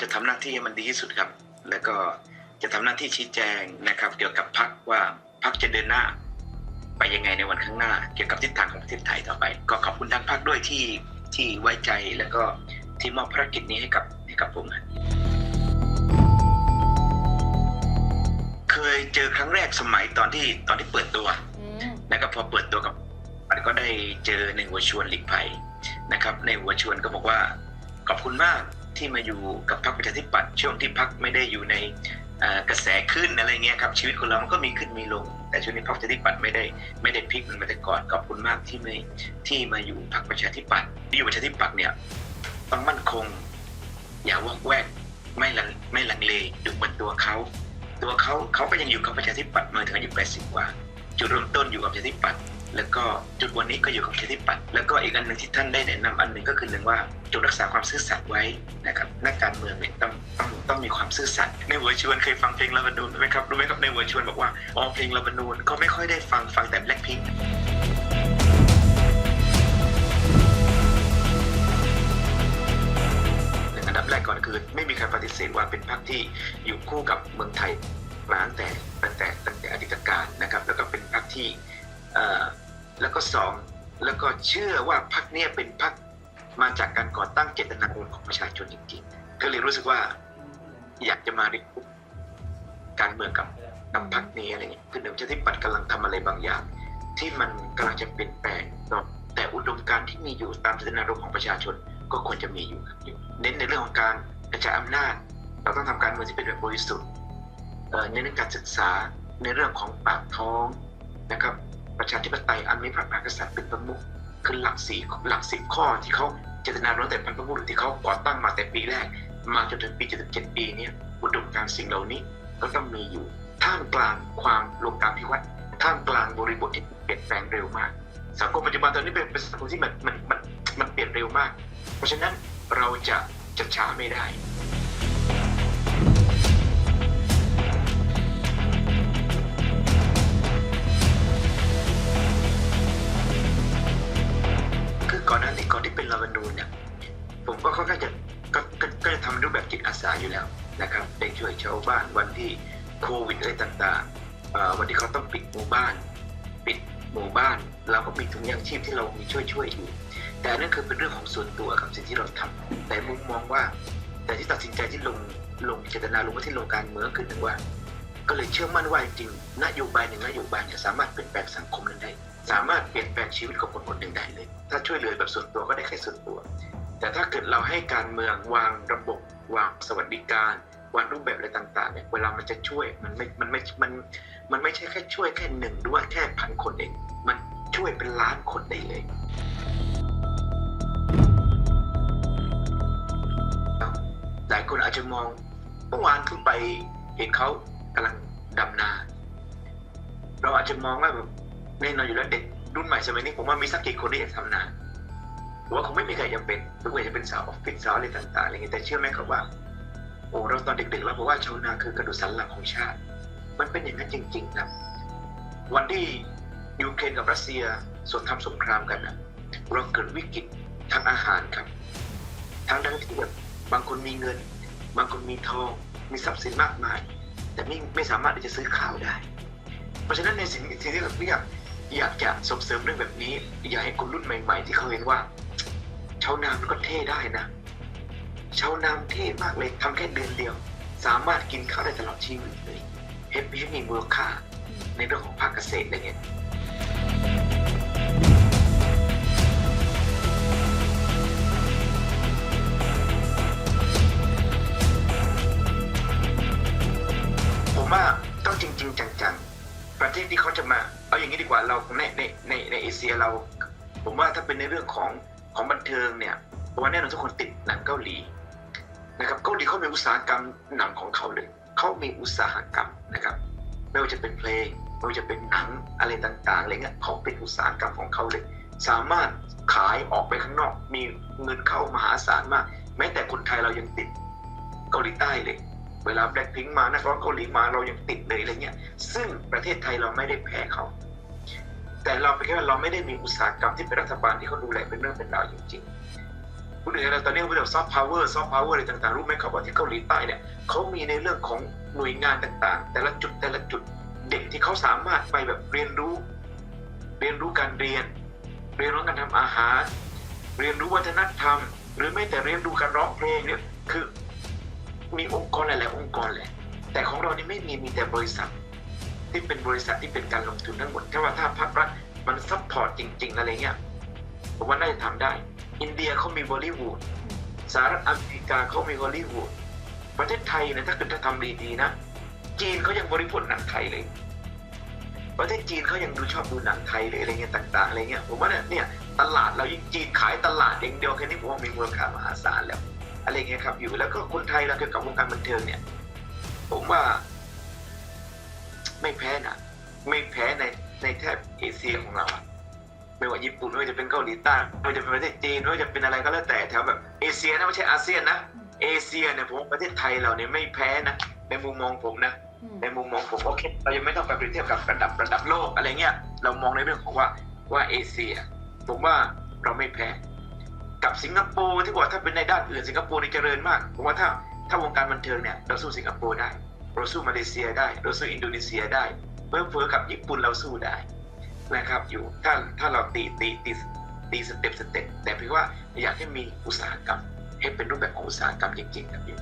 จะทำหน้าที่ให้มันดีที่สุดครับ แล้วก็จะทำหน้าที่ชี้แจงนะครับ เกี่ยวกับพักว่าพักจะเดินหน้า ไปยังไงในวันข้างหน้า เกี่ยวกับทิศทางของประเทศไทยต่อไป ก็ขอบคุณทางพักด้วยที่ที่ไว้ใจแล้วก็ที่มอบภารกิจนี้ให้กับให้กับผมนะเคยเจอครั้งแรกสมัยตอนที่ตอนที่เปิดตัวอืมแล้วก็พอเปิดตัวกับมันก็ได้เจอในหัวชวนหลีกภัยนะครับ ในหัวชวนก็บอกว่าขอบคุณมาก ที่มาอยู่กับพรรคประชาธิปัตย์ช่วงที่พรรคไม่ได้อยู่ในกระแสขึ้นอะไรเงี้ยครับชีวิตคนเรามันก็มีขึ้นมีลง แต่ช่วงนี้พรรคประชาธิปัตย์ไม่ได้ไม่ได้พลิกเหมันมาแต่ก่อนขอบคุณมากที่ไม่ที่มาอยู่พรรคประชาธิปัตย์ที่อยู่ประชาธิปัตย์เนี่ยต้องมั่นคง อย่าวอกแวกไม่ลังไม่ลังเลดูเหมือนตัวเขาตัวเขาเขาก็ยังอยู่กับประชาธิปัตย์มาถึงอายุ80กว่าจุดเริ่มต้นอยู่กับประชาธิปัตย์ แล้วก็จุดวันนี้ก็อยู่กับประชาธิปัตย์แล้วก็อีกอันหนึ่งที่ท่านได้แนะนำอันหนึ่งก็คือเรื่งว่าจงรักษาความซื่อสัตย์ไว้นะครับนักการเมืองเนี่ยต้องต้องต้องมีความซื่อสัตย์ในหัวชวนเคยฟังเพลงลาบานูนไหมครับรู้ไหมครับในหัวชวนบอกว่าอ๋อเพลงลาบานูนก็ไม่ค่อยได้ฟังฟังแต่แบล็คพิงอันดับแรกก่อนคือไม่มีใครปฏิเสธว่าเป็นพรรคที่อยู่คู่กับเมืองไทยมาตั้งแต่ตั้งแต่ตั้งแต่อดีตการนะครับแล้วก็เป็นพรรคที่เอ่อ แล้วก็สองแล้วก็เชื่อว่าพรรคเนี้ยเป็นพรรคมาจากการก่อตั้งเจตนารมณ์ของประชาชนจริงๆ ก็เลยรู้สึกว่าอยากจะมาในกลุ่มการเมืองกับกับพรรคนี้อะไรเงี้ยคือหนึ่งประชาธิปัตย์กำลังทำอะไรบางอย่าง ที่มันกำลังจะเปลี่ยนแปลงแต่อุดมการณ์ที่มีอยู่ตามเจตนารมณ์ของประชาชนก็ควรจะมีอยู่ครับอยู่เน้นในเรื่องของการกระจายอำนาจ เราต้องทำการเมืองที่เป็นแบบบริสุทธิ์เอ่อเน้นในการศึกษาในเรื่องของปากท้องนะครับ ประชาธิปไตยอันมีพระมหากษัตริย์เป็นประมุขคือหลักสีหลักสิบข้อที่เขาเจตนารมณ์แต่บรรพบุรุษที่เขาก่อตั้งมาแต่ปีแรก มาจนถึงปี 77 ปีนี้อุดมการสิ่งเหล่านี้ก็ต้องมีอยู่ ท่ามกลางความโลกาภิวัตน์ท่ามกลางบริบทที่เปลี่ยนแปลงเร็วมากสังคมปัจจุบันตอนนี้เป็นเป็นสังคมที่มันมันมันมันเปลี่ยนเร็วมาก เพราะฉะนั้นเราจะจะช้าไม่ได้ ก่อนหน้านี้ก่อนที่เป็นรัฐธรรมนูญเนี่ยผมก็ค่อนข้างจะก็ก็จะทำรูปแบบจิตอาสาอยู่แล้วนะครับได้ช่วยชาวบ้านวันที่โควิดอะไรต่างๆวันที่เขาต้องปิดหมู่บ้าน ปิดหมู่บ้าน เราก็มีถุงยางชีพที่เรามีช่วยช่วยๆอยู่ แต่นั่นคือเป็นเรื่องของส่วนตัวกับสิ่งที่เราทำแต่มุมมองว่า แต่ที่ตัดสินใจที่ลงลงเจตนาลงมาที่ลงการเมืองคือหนึ่งว่า ก็เลยเชื่อมั่นว่าจริงนโยบายหนึ่งนโยบายเนี่ยสามารถเปลี่ยนแปลงสังคมนั้นได้ สามารถเปลี่ยนแปลงชีวิตของคนคนหนึ่งได้เลย ถ้าช่วยเหลือแบบส่วนตัวก็ได้แค่ส่วนตัว แต่ถ้าเกิดเราให้การเมืองวางระบบวางสวัสดิการวางรูปแบบอะไรต่างๆเนี่ยเวลามันจะช่วยมันไม่ มันไม่ มัน มันไม่ใช่แค่ช่วยแค่หนึ่งหรือว่าแค่พันคนเอง มันช่วยเป็นล้านคนได้เลยหลายคนอาจจะมองเมื่อวานขึ้นไปเห็นเขากำลังดำนา เราอาจจะมองว่าแบบ แน่นอนอยู่แล้วเด็กรุ่นใหม่สมัยนี้ผมว่ามีสักกี่คนที่อยากทำนาผมว่าคงไม่มีใครอยากเป็นทุกคนจะเป็นสาวออฟฟิศสาวอะไรต่างๆอะไรเงี้ยแต่เชื่อไหมครับว่าโอ้เราตอนเด็กๆเราบอกว่าชาวนาคือกระดูกสันหลังของชาติ มันเป็นอย่างนั้นจริงๆครับ วันที่ยูเครนกับรัสเซียสงครามสงครามกันนะเราเกิดวิกฤตทางอาหารครับทางทั้งที่แบบบางคนมีเงิน บางคนมีทอง มีทรัพย์สินมากมาย แต่ไม่ไม่สามารถที่จะซื้อข้าวได้ เพราะฉะนั้นในสิ่งสิ่งที่เราอยาก อยากจะส่งเสริมเรื่องแบบนี้ อยากให้คนรุ่นใหม่ ๆ ที่เขาเห็นว่าชาวนามันก็เท่ได้นะชาวนาเท่มากเลยทำแค่เดือนเดียว สามารถกินข้าวได้ตลอดชีวิตเลยเฮปปี้มีมูลค่าในเรื่องของภาคเกษตรอะไรเงี้ย เซียเรา ผมว่าถ้าเป็นในเรื่องของของบันเทิงเนี่ยว่าแน่นอนทุกคนติดหนังเกาหลีนะครับเกาหลีเขามีอุตสาหกรรมหนังของเขาเลยเขามีอุตสาหกรรมนะครับไม่ว่าจะเป็นเพลงไม่ว่าจะเป็นหนังอะไรต่างๆอะไรเงี้ยเขาเป็นอุตสาหกรรมของเขาเลย สามารถขายออกไปข้างนอก มีเงินเข้ามหาศาลมาก แม้แต่คนไทยเรายังติดเกาหลีใต้เลย เวลาแบล็คพิงมานักร้องเกาหลีมาเรายังติดเลยอะไรเงี้ยซึ่งประเทศไทยเราไม่ได้แพ้เขา แต่เราเป็นแค่ว่าเราไม่ได้มีอุตสาหกรรมที่เป็นรัฐบาลที่เขาดูแลเป็นเรื่องเป็นราวจริงๆคุณเห็นแล้วตอนนี้เขาเรียกซอฟต์พาวเวอร์ซอฟต์พาวเวอร์อะไรต่างๆรู้ไหมครับว่าที่เกาหลีใต้เนี่ยเขามีในเรื่องของหน่วยงานต่างๆ แต่ละจุดแต่ละจุดเด็กที่เขาสามารถไปแบบเรียนรู้ เรียนรู้การเรียน เรียนรู้การทำอาหาร เรียนรู้วัฒนธรรม หรือไม่แต่เรียนรู้การร้องเพลงเนี่ยคือมีองค์กรหลายๆองค์กรแหละแต่ของเรานี่ไม่มีมีแต่บริษัท ที่เป็นบริษัทที่เป็นการลงทุนทั้งหมดถ้าว่าถ้าภาครัฐมันซัพพอร์ตจริง ๆ อะไรเงี้ยผมว่าน่าจะทำได้ อินเดียเขามีบอลิวูดสหรัฐอเมริกาเขามีฮอลลีวูดประเทศไทยเนี่ยถ้าเกิดถ้าทำดีๆนะ จีนเขายังบริโภคหนังไทยเลย ประเทศจีนเขายังดูชอบดูหนังไทยเลยอะไรเงี้ยต่าง ๆอะไรเงี้ยผมว่าเนี่ยเนี่ยตลาดเรายิ่งจีนขายตลาดเองเดียวแค่นี้ผมว่ามีมูลค่ามหาศาลแล้วอะไรเงี้ยครับอยู่แล้วก็คนไทยเราเกี่ยวกับวงการบันเทิงเนี่ย ผมว่า ไม่แพ้นะไม่แพ้ในในแทบเอเชียของเราอะไม่ว่าญี่ปุ่นไม่ว่าจะเป็นเกาหลีใต้ไม่ว่าจะเป็นประเทศจีนไม่ว่าจะเป็นอะไรก็แล้วแต่แถวแบบเอเชียนะไม่ใช่อาเซียนนะเอเชียเนี่ยผมว่าประเทศไทยเราเนี่ยไม่แพ้นะในมุมมองผมนะอืมในมุมมองผมโอเคเรายังไม่ต้องไปเปรียบเทียบกับระดับระดับโลกอะไรเงี้ยเรามองในเรื่องของว่าว่าเอเชีย ผมว่าเราไม่แพ้ กับสิงคโปร์ที่บอกว่าถ้าเป็นในด้านอื่นสิงคโปร์นี่เจริญมากผมว่าถ้าถ้าวงการบันเทิงเนี่ยเราสู้สิงคโปร์ได้ เราสู้มาเลเซียได้ เราสู้อินโดนีเซียได้เพิ่มเพิ่กับญี่ปุ่นเราสู้ได้นะครับอยู่ถ้าถ้าเราตีตีตีตีสเต็ปสเต็ปแต่เพียงว่าอยากให้มีอุตสาหกรรมให้เป็นรูปแบบของอุตสาหกรรมจริงๆครับพี่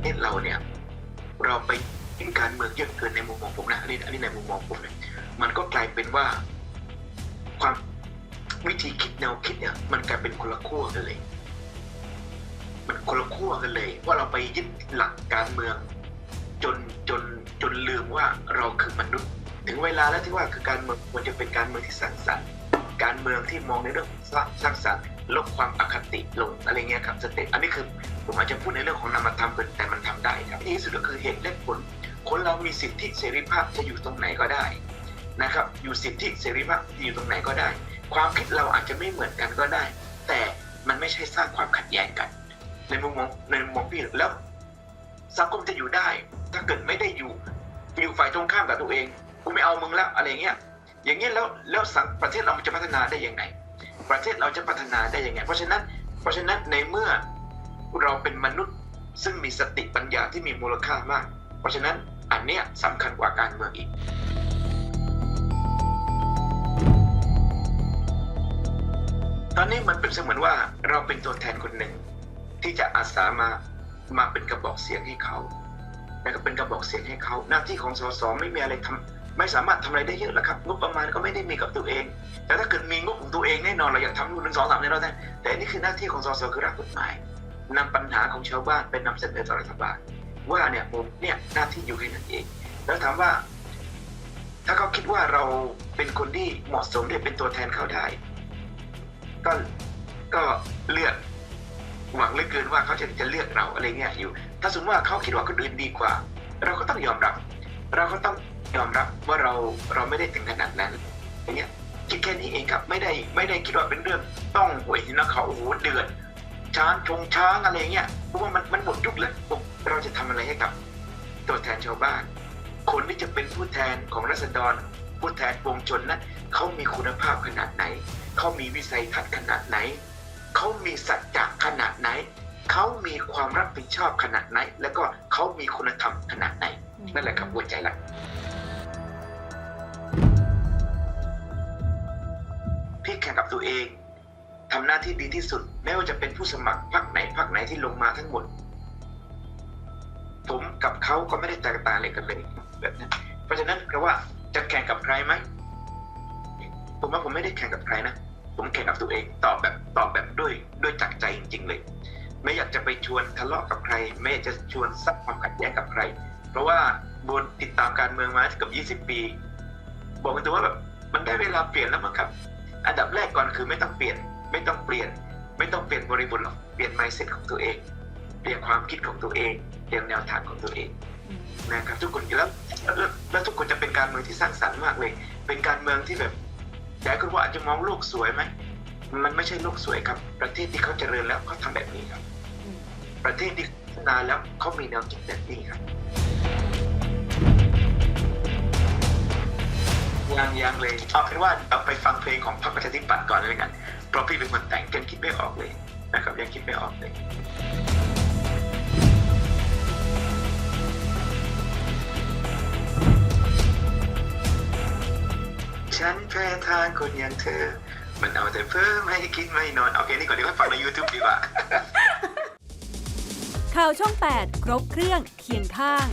เทศเราเนี่ยเราไปกินการเมืองเยอะเกินในมุมมองผมนะอันนี้อันนี้ในมุมมองผมเนี่ยมันก็กลายเป็นว่าความ วิธีคิดแนวคิดเนี่ย มันกลายเป็นคนละขั้วกันเลย มันคนละขั้วกันเลย ว่าเราไปยึดหลักการเมือง จนจนจนลืมว่าเราคือมนุษย์ ถึงเวลาแล้วที่ว่าคือการเมืองควรจะเป็นการเมืองที่สร้างสรรค์การเมืองที่มองในเรื่องของสร้างสรงสรค์ลดความอคติลงอะไรเงี้ยครับสเต็ปอันนี้คือผมอาจจะพูดในเรื่องของนามธรรมเกินแต่มันทำได้ครับที่สุดก็คือเหตุและผลคนเรามีสิทธิเสรีภาพจะอยู่ตรงไหนก็ได้นะครับ อยู่สิทธิเสรีภาพอยู่ตรงไหนก็ได้ ความคิดเราอาจจะไม่เหมือนกันก็ได้ แต่มันไม่ใช่สร้างความขัดแย้งกัน ในมุมมองในมุมมองพี่แล้วสังคมจะอยู่ได้ ถ้าเกิดไม่ได้อยู่อยู่ฝ่ายตรงข้ามกับตัวเองกูไม่เอามึงแล้วอะไรเงี้ยอย่างเงี้ยแล้วแล้วสังประเทศเราจะพัฒนาได้ยังไง ประเทศเราจะพัฒนาได้ยังไง เพราะฉะนั้นเพราะฉะนั้นในเมื่อเราเป็นมนุษย์ซึ่งมีสติปัญญาที่มีมูลค่ามาก เพราะฉะนั้นอันเนี้ยสำคัญกว่าการเมืองอีก ตอนนี้มันเป็นเสมือนว่าเราเป็นตัวแทนคนหนึ่ง ที่จะอาสามามาเป็นกระบอกเสียงให้เขาแล้วก็เป็นกระบอกเสียงให้เขาหน้าที่ของสสไม่มีอะไรทำไม่สามารถทำอะไรได้เยอะหรอกครับงบประมาณก็ไม่ได้มีกับตัวเอง แต่ถ้าเกิดมีงบของตัวเองแน่นอนเราอยากทำนู่นหนึ่งสองสามแน่นอนได้แต่นี่คือหน้าที่ของสสคือร่างกฎหมายนำปัญหาของชาวบ้านไปนำเสนอต่อรัฐบาลว่าเนี่ยผมเนี่ยหน้าที่อยู่แค่นั้นเอง แล้วถามว่า ถ้าเขาคิดว่าเราเป็นคนที่เหมาะสมที่เป็นตัวแทนเขาได้ ก็ก็เลือกหวังเหลือเกินว่าเขาจะจะเลือกเราอะไรเงี้ยอยู่ ถ้าสมมติว่าเขาคิดว่าคนอื่นดีกว่า เราก็ต้องยอมรับ เราก็ต้องยอมรับว่าเราเราไม่ได้ถึงขนาดนั้นอย่างเงี้ยคิดแค่นี้เองครับไม่ได้ไม่ได้คิดว่าเป็นเรื่องต้องหวยนะเขาโอ้โหเดือดช้างชงช้างอะไรเงี้ยเพราะว่ามันมันหมดยุคแล้วเราจะทำอะไรให้กับ ตัวแทนชาวบ้าน คนที่จะเป็นผู้แทนของรัษฎรผู้แทนวงชนนั้น เขามีคุณภาพขนาดไหน เขามีวิสัยทัศน์ขนาดไหน เขามีสัจจะขนาดไหน เขามีความรับผิดชอบขนาดไหน แล้วก็เขามีคุณธรรมขนาดไหน นั่นแหละครับหัวใจหลักพี่แข่งกับตัวเองทำหน้าที่ดีที่สุด ไม่ว่าจะเป็นผู้สมัครพรรคไหนพรรคไหนที่ลงมาทั้งหมด ผมกับเขาก็ไม่ได้แตกต่างอะไรกันเลยแบบนั้นเพราะฉะนั้นแปลว่าจะแข่งกับใครไหม ผมว่าผมไม่ได้แข่งกับใครนะ ผมแข่งกับตัวเองตอบแบบตอบแบบด้วยด้วยจากใจจริง ๆ เลย ไม่อยากจะไปชวนทะเลาะกับใคร ไม่อยากจะชวนสร้างความขัดแย้งกับใคร เพราะว่าบนติดตามการเมืองมาเกือบ20 ปี บอกกันตัวว่าแบบมันได้เวลาเปลี่ยนแล้วมั้งครับ อันดับแรกก่อนคือไม่ต้องเปลี่ยน ไม่ต้องเปลี่ยน ไม่ต้องเปลี่ยนบริบทหรอกเปลี่ยน mindset ของตัวเอง เปลี่ยนความคิดของตัวเองเปลี่ยนแนวทางของตัวเองนะครับทุกคนแล้วแล้วทุกคนจะเป็นการเมืองที่สร้างสรรค์มากเลย เป็นการเมืองที่แบบ หลายคนว่าอาจจะมองโลกสวยไหมมันไม่ใช่โลกสวยครับ ประเทศที่เขาเจริญแล้วเขาทำแบบนี้ครับอืมประเทศที่พัฒนาแล้วเขามีแนวคิดแบบนี้ครับยังเลยเอาเป็นว่าเอาไปฟังเพลงของพรรคประชาธิปัตย์ก่อนเลยกันเพราะพี่เป็นคนแต่งยังคิดไม่ออกเลยนะครับยังคิดไม่ออกเลย ฉันแพ้ทางคนอย่างเธอ มันเอาแต่เพิ่มให้คิดไม่นอนโอเคนี่ก่อนเดี๋ยวไปฟังใน YouTube ดีกว่า ข่าวช่อง 8 ครบเครื่องเคียงข้าง